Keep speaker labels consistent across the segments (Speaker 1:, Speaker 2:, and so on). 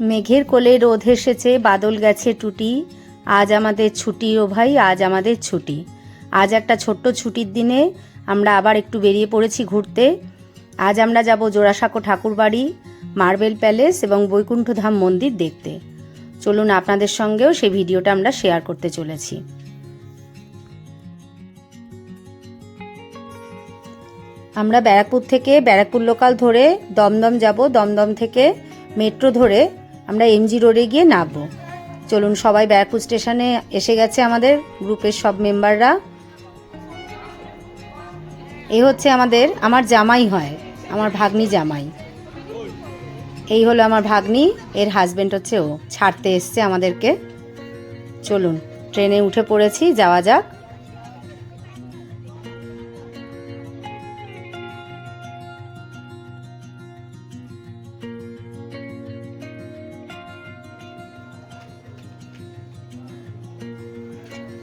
Speaker 1: মেঘের কোলে রোদ এসেছে, বাদল গেছে টুটি। আজ আমাদের ছুটি ও ভাই, আজ আমাদের ছুটি। আজ একটা ছোট্ট ছুটির দিনে আমরা আবার একটু বেরিয়ে পড়েছি ঘুরতে। আজ আমরা যাব জোড়াসাঁকো ঠাকুরবাড়ি, মার্বেল প্যালেস এবং বৈকুণ্ঠধাম মন্দির দেখতে। চলুন আপনাদের সঙ্গেও সেই ভিডিওটা আমরা শেয়ার করতে চলেছি। আমরা ব্যারাকপুর থেকে ব্যারাকপুর লোকাল ধরে দমদম যাব। দমদম থেকে মেট্রো ধরে আমরা এমজি রোডে গিয়ে নামবো। চলুন সবাই ব্যারাকপুর স্টেশনে এসে গেছে আমাদের গ্রুপের সব মেম্বাররা। এই হচ্ছে আমাদের, আমার জামাই হয়, আমার ভাগ্নি জামাই। এই হলো আমার ভাগ্নি, এর হাজবেন্ড হচ্ছে ও। ছাড়তে এসছে আমাদেরকে। চলুন, ট্রেনে উঠে পড়েছি, যাওয়া যাক।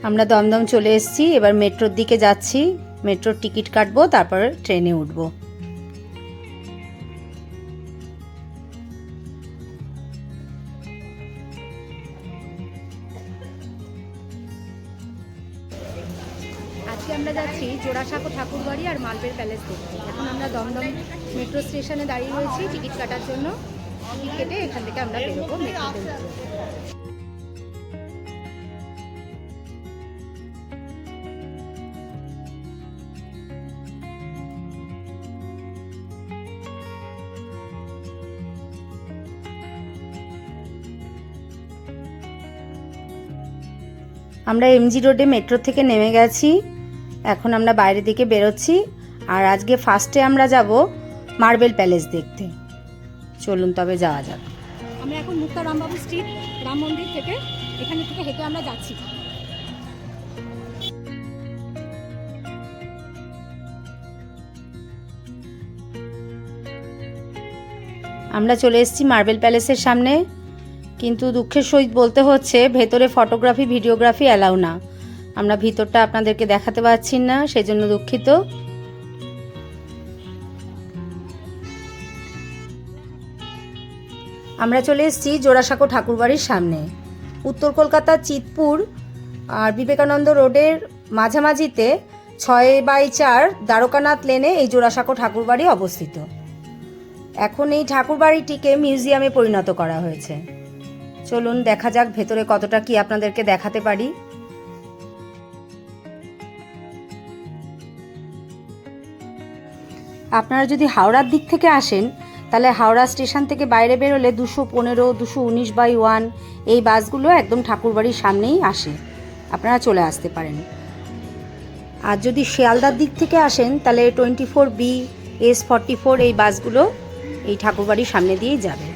Speaker 1: আমরা দমদম চলে এসেছি, এবার মেট্রোর দিকে যাচ্ছি। মেট্রোর টিকিট কাটবো, তারপর ট্রেনে উঠবো। আজকে আমরা যাচ্ছি জোড়াসাঁকো ঠাকুরবাড়ি আর মালবের প্যালেস দেখতে। এখন আমরা দমদম মেট্রো স্টেশনে দাঁড়িয়ে রয়েছি টিকিট কাটার জন্য। টিকিট কেটে এখান থেকে আমরা বেরোবো মেট্রোতে। আমরা এমজি রোডে মেট্রো থেকে নেমে গেছি। এখন আমরা বাইরের দিকে বেরোচ্ছি। আর আজকে ফার্স্টে আমরা যাব মার্বেল প্যালেস দেখতে। চলুন তবে যাওয়া যাক।
Speaker 2: আমরা এখন মুক্তা রামবাবু স্ট্রিট রাম মন্দির থেকে এখানে থেকে হেঁটে আমরা যাচ্ছি।
Speaker 1: আমরা চলে এসেছি মার্বেল প্যালেসের সামনে। কিন্তু দুঃখের সহিত বলতে হচ্ছে, ভেতরে ফটোগ্রাফি ভিডিওগ্রাফি অ্যালাউ না। আমরা ভিতরটা আপনাদেরকে দেখাতে পারছি না সেই জন্য দুঃখিত। আমরা চলে এসেছি জোড়াসাঁকো ঠাকুরবাড়ির সামনে। উত্তর কলকাতার চিতপুর আর বিবেকানন্দ রোডের মাঝামাঝিতে ছয় বাই চার দ্বারকানাথ লেনে এই জোড়াসাঁকো ঠাকুরবাড়ি অবস্থিত। এখন এই ঠাকুরবাড়িটিকে মিউজিয়ামে পরিণত করা হয়েছে। চলুন দেখা যাক ভেতরে কতটা কি আপনাদেরকে দেখাতে পারি। আপনারা যদি হাওড়ার দিক থেকে আসেন, তাহলে হাওড়া স্টেশন থেকে বাইরে বেরোলে দুশো পনেরো, দুশো উনিশ বাই ওয়ান এই বাসগুলো একদম ঠাকুরবাড়ির সামনেই আসে। আপনারা চলে আসতে পারেন। আর যদি শিয়ালদার দিক থেকে আসেন, তাহলে twenty four B, S forty four এই বাসগুলো এই ঠাকুরবাড়ির সামনে দিয়েই যাবে।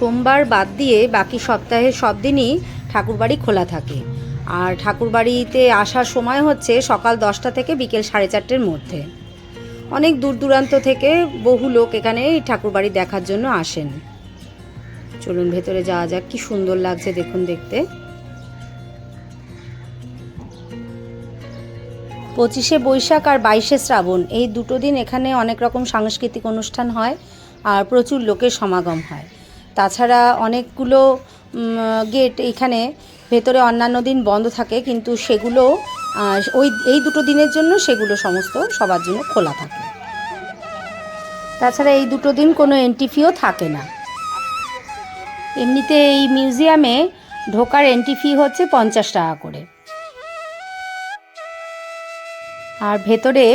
Speaker 1: সোমবার বাদ দিয়ে বাকি সপ্তাহে সব দিনই ঠাকুরবাড়ি খোলা থাকে। আর ঠাকুরবাড়িতে আসার সময় হচ্ছে সকাল দশটা থেকে বিকেল সাড়ে চারটের মধ্যে। অনেক দূর দূরান্ত থেকে বহু লোক এখানে এই ঠাকুরবাড়ি দেখার জন্য আসেন। চলুন ভেতরে যাওয়া যাক, কি সুন্দর লাগছে দেখুন দেখতে। পঁচিশে বৈশাখ আর বাইশে শ্রাবণ, এই দুটো দিন এখানে অনেক রকম সাংস্কৃতিক অনুষ্ঠান হয় আর প্রচুর লোকের সমাগম হয়। তাছাড়া অনেকগুলো গেট এখানে, ভেতরে অন্যান্য দিন বন্ধ থাকে, কিন্তু সেগুলো ওই, এই দুটো দিনের জন্য সেগুলো সমস্ত সবার জন্য খোলা থাকে। তাছাড়া এই দুটো দিন কোনো এন্ট্রি ফিও থাকে না। এমনিতে এই মিউজিয়ামে ঢোকার এন্ট্রি ফি হচ্ছে পঞ্চাশ টাকা করে। আর ভেতরে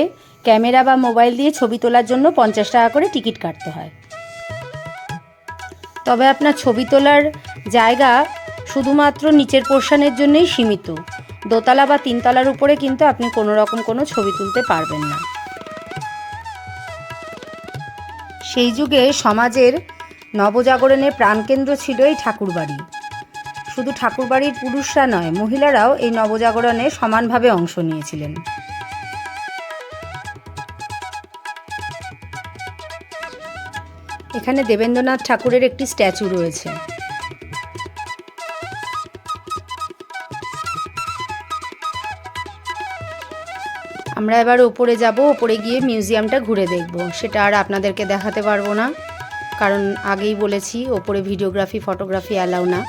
Speaker 1: ক্যামেরা বা মোবাইল দিয়ে ছবি তোলার জন্য পঞ্চাশ টাকা করে টিকিট কাটতে হয়। তবে আপনার ছবি তোলার জায়গা শুধুমাত্র নিচের পোর্শনের জন্যই সীমিত। দোতলা বা তিনতলার উপরে কিন্তু আপনি কোনো রকম কোনো ছবি তুলতে পারবেন না। সেই যুগে সমাজের নবজাগরণের প্রাণকেন্দ্র ছিল এই ঠাকুরবাড়ি। শুধু ঠাকুরবাড়ির পুরুষরা নয়, মহিলারাও এই নবজাগরণে সমানভাবে অংশ নিয়েছিলেন। এখানে দেবেন্দ্রনাথ ঠাকুরের একটি স্ট্যাচু রয়েছে। আমরা এবার ওপরে যাব ওপরে গিয়ে মিউজিয়ামটা ঘুরে দেখব। সেটা আর আপনাদেরকে দেখাতে পারব না, কারণ আগেই বলেছি, ওপরে ভিডিওগ্রাফি, ফটোগ্রাফি অ্যালাউ না।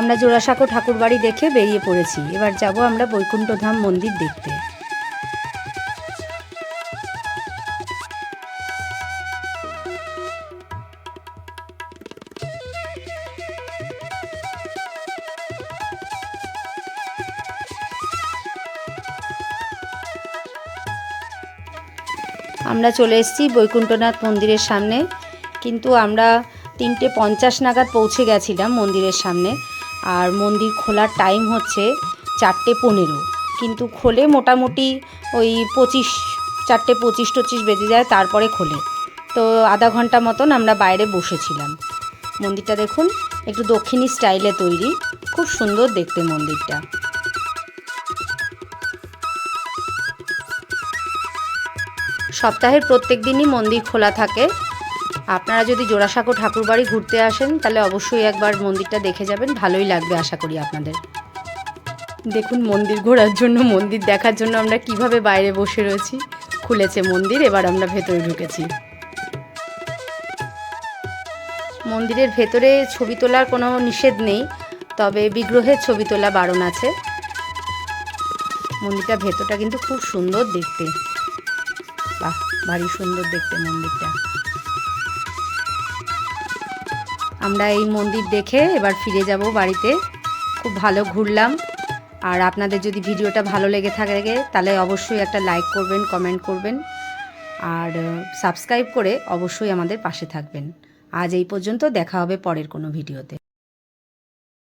Speaker 1: আমরা জোড়াসাঁকো ঠাকুরবাড়ি দেখে বেরিয়ে পড়েছি। এবার যাব আমরা বৈকুণ্ঠধাম মন্দির দেখতে। আমরা চলে এসেছি বৈকুণ্ঠনাথ মন্দিরের সামনে। কিন্তু আমরা তিনটে পঞ্চাশ নাগাদ পৌঁছে গেছিলাম মন্দিরের সামনে। আর মন্দির খোলার টাইম হচ্ছে চারটে পনেরো। কিন্তু খোলে মোটামুটি ওই পঁচিশ, চারটে পঁচিশ টচিশ বেজে যায়, তারপরে খোলে। তো আধা ঘণ্টা মতন আমরা বাইরে বসেছিলাম। মন্দিরটা দেখুন, একটু দক্ষিণী স্টাইলে তৈরি। খুব সুন্দর দেখতে মন্দিরটা। সপ্তাহের প্রত্যেক দিনই মন্দির খোলা থাকে। আপনারা যদি জোড়াসাঁকো ঠাকুরবাড়ি ঘুরতে আসেন, তাহলে অবশ্যই একবার মন্দিরটা দেখে যাবেন। ভালোই লাগবে আশা করি আপনাদের। দেখুন, মন্দির ঘোরার জন্য, মন্দির দেখার জন্য আমরা কীভাবে বাইরে বসে রয়েছি। খুলেছে মন্দির, এবার আমরা ভেতরে ঢুকেছি। মন্দিরের ভেতরে ছবি তোলার কোনো নিষেধ নেই, তবে বিগ্রহের ছবি তোলা বারণ আছে। মন্দিরটা ভেতরটা কিন্তু খুব সুন্দর দেখতে। বাহ, ভারী সুন্দর দেখতে মন্দিরটা। আমরা এই মন্দির দেখে এবার ফিরে যাব বাড়িতে। খুব ভালো ঘুরলাম। আর আপনাদের যদি ভিডিওটা ভালো লেগে থাকে, তাহলে অবশ্যই একটা লাইক করবেন, কমেন্ট করবেন। আর সাবস্ক্রাইব করে অবশ্যই আমাদের পাশে থাকবেন। আজ এই পর্যন্ত দেখা হবে পরের কোনো ভিডিওতে।